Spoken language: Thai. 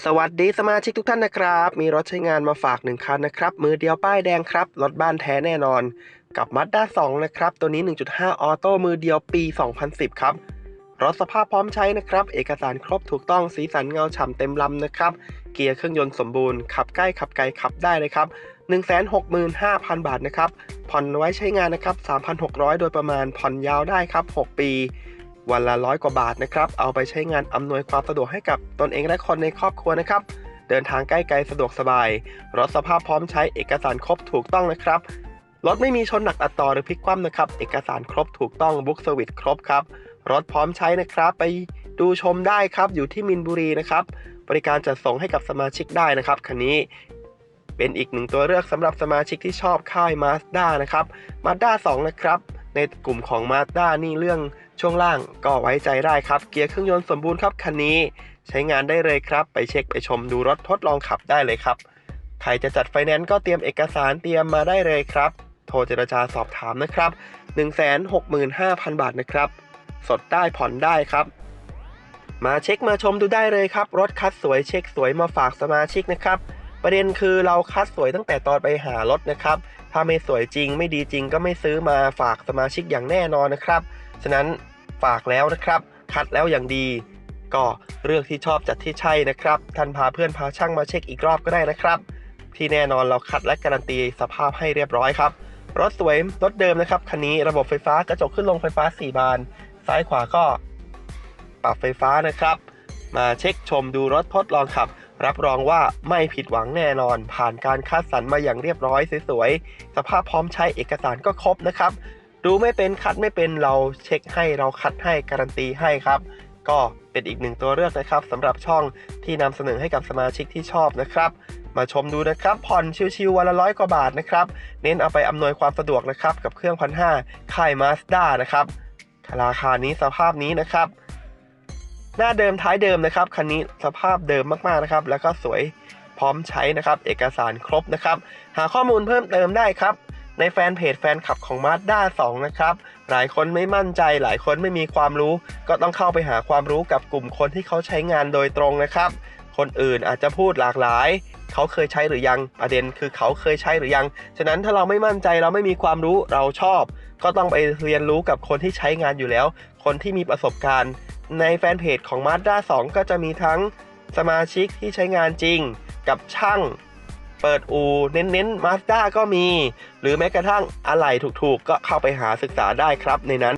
สวัสดีสมาชิกทุกท่านนะครับ มีรถใช้งานมาฝากหนึ่งคันนะครับ มือเดียวป้ายแดงครับ รถบ้านแท้แน่นอน กับ Mazda 2 นะครับ ตัวนี้ 1.5 ออโต้มือเดียวปี 2010 ครับ รถสภาพพร้อมใช้นะครับ เอกสารครบถูกต้องสีสันเงาฉ่ำเต็มลำนะครับ เกียร์เครื่องยนต์สมบูรณ์ ขับใกล้ขับไกลขับได้เลยครับ 165,000 บาทนะครับ ผ่อนไว้ใช้งานนะครับ 3,600 โดยประมาณผ่อนยาวได้ครับ 6 ปี วันละร้อยกว่าบาทนะครับ เอาไปใช้งานอำนวยความสะดวกให้กับตนเองและคนในครอบครัวนะครับ เดินทางใกล้ไกลสะดวกสบาย รถสภาพพร้อมใช้เอกสารครบถูกต้องนะครับ รถไม่มีชนหนักอัดต่อหรือพลิกคว่ำนะครับ เอกสารครบถูกต้องบุ๊กสวิตครบครับ รถพร้อมใช้นะครับ ไปดูชมได้ครับ อยู่ที่มินบุรีนะครับ บริการจัดส่งให้กับสมาชิกได้นะครับ คันนี้เป็นอีกหนึ่งตัวเลือกสำหรับสมาชิกที่ชอบค่าย Mazda นะครับ Mazda 2นะครับ ในกลุ่มของ Mazda นี่เรื่องช่วงล่างก็ไว้ใจได้ครับ เกียร์เครื่องยนต์สมบูรณ์ครับคันนี้ ใช้งานได้เลยครับ ไปเช็คไปชมดูรถทดลองขับได้เลยครับ ใครจะจัดไฟแนนซ์ก็เตรียมเอกสารเตรียมมาได้เลยครับ โทรเจรจาสอบถามนะครับ 165,000 บาทนะครับ สดได้ผ่อนได้ครับ มาเช็คมาชมดูได้เลยครับ รถคัดสวยเช็คสวยมาฝากสมาชิกนะครับ ประเด็นคือเราคัดสวยตั้งแต่ตอนไปหารถนะครับ ถ้าไม่สวยจริงไม่ดีจริงก็ไม่ซื้อมาฝากสมาชิกอย่างแน่นอนนะครับ ฉะนั้นฝากแล้วนะครับ คัดแล้วอย่างดี ก็เลือกที่ชอบจัดที่ใช่นะครับ ท่านพาเพื่อนพาช่างมาเช็คอีกรอบก็ได้นะครับ ที่แน่นอนเราคัดและการันตีสภาพให้เรียบร้อยครับ รถสวยรถเดิมนะครับคันนี้ระบบไฟฟ้ากระจกขึ้นลงไฟฟ้า 4 บาน ซ้ายขวาก็ปรับไฟฟ้านะครับ มาเช็คชมดูรถทดลองขับ รับรองว่าไม่ผิดหวังแน่นอน ผ่านการคัดสรรมาอย่างเรียบร้อยสวยๆ สภาพพร้อมใช้เอกสารก็ครบนะครับ ดูไม่เป็นคัดไม่เป็นเราเช็คให้เราคัดให้การันตีให้ครับ ก็เป็นอีกหนึ่งตัวเลือกนะครับสำหรับช่องที่นำเสนอให้กับสมาชิกที่ชอบนะครับ มาชมดูนะครับ ผ่อนชิวๆวันละร้อยกว่าบาทนะครับ เน้นเอาไปอำนวยความสะดวกนะครับ กับเครื่องพันห้าค่าย Mazda นะครับราคานี้สภาพนี้นะครับ หน้าเดิมท้ายเดิมนะครับคันนี้สภาพเดิมมากๆนะครับ แล้วก็สวยพร้อมใช้นะครับ เอกสารครบนะครับ หาข้อมูลเพิ่มเติมได้ครับ ในแฟนเพจแฟนคลับของ Mazda 2 นะครับ หลายคนไม่มั่นใจ หลายคนไม่มีความรู้ ก็ต้องเข้าไปหาความรู้กับกลุ่มคนที่เขาใช้งานโดยตรงนะครับ คนอื่นอาจจะพูดหลากหลาย เขาเคยใช้หรือยังประเด็นคือเขาเคยใช้หรือยัง ฉะนั้นถ้าเราไม่มั่นใจเราไม่มีความรู้เราชอบ ก็ต้องไปเรียนรู้กับคนที่ใช้งานอยู่แล้ว คนที่มีประสบการณ์ ในแฟนเพจของ Mazda 2 ก็จะมีทั้งสมาชิกที่ใช้งานจริง กับช่าง เปิดอูเน้นๆ Mazda ก็มี หรือแม้กระทั่งอะไหล่ถูกๆ ก็เข้าไปหาศึกษาได้ครับในนั้น